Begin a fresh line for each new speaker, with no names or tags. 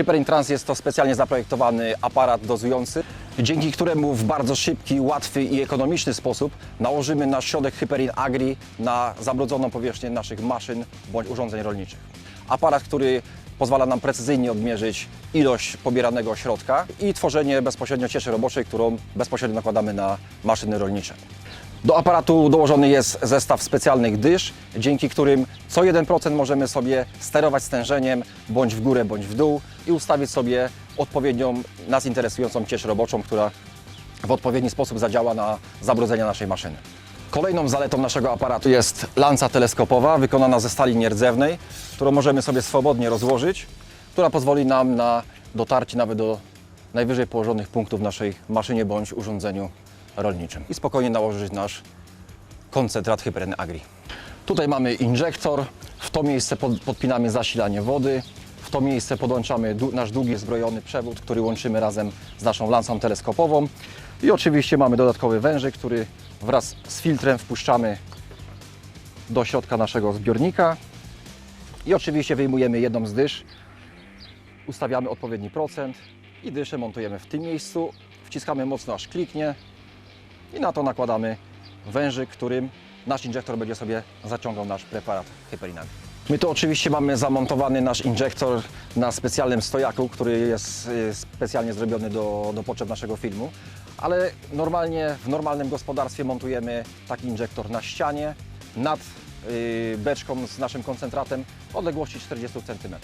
Hyperin Trans jest to specjalnie zaprojektowany aparat dozujący, dzięki któremu w bardzo szybki, łatwy i ekonomiczny sposób nałożymy nasz środek Hyperin Agri na zabrudzoną powierzchnię naszych maszyn bądź urządzeń rolniczych. Aparat, który pozwala nam precyzyjnie odmierzyć ilość pobieranego środka i tworzenie bezpośrednio cieszy roboczej, którą bezpośrednio nakładamy na maszyny rolnicze. Do aparatu dołożony jest zestaw specjalnych dysz, dzięki którym co 1% możemy sobie sterować stężeniem bądź w górę, bądź w dół i ustawić sobie odpowiednią nas interesującą cieszę roboczą, która w odpowiedni sposób zadziała na zabrudzenia naszej maszyny. Kolejną zaletą naszego aparatu jest lanca teleskopowa wykonana ze stali nierdzewnej, którą możemy sobie swobodnie rozłożyć, która pozwoli nam na dotarcie nawet do najwyżej położonych punktów w naszej maszynie bądź urządzeniu rolniczym. I spokojnie nałożyć nasz koncentrat Hyperin Agri. Tutaj mamy injektor, w to miejsce pod, podpinamy zasilanie wody, w to miejsce podłączamy nasz długi zbrojony przewód, który łączymy razem z naszą lancą teleskopową. I oczywiście mamy dodatkowy wężyk, który wraz z filtrem wpuszczamy do środka naszego zbiornika. I oczywiście wyjmujemy jedną z dysz, ustawiamy odpowiedni procent i dyszę montujemy w tym miejscu, wciskamy mocno aż kliknie i na to nakładamy wężyk, którym nasz injektor będzie sobie zaciągał nasz preparat hyperinami. My tu oczywiście mamy zamontowany nasz injektor na specjalnym stojaku, który jest y, specjalnie zrobiony do, do potrzeb naszego filmu, ale normalnie w normalnym gospodarstwie montujemy taki injektor na ścianie nad y, beczką z naszym koncentratem odległości 40 cm.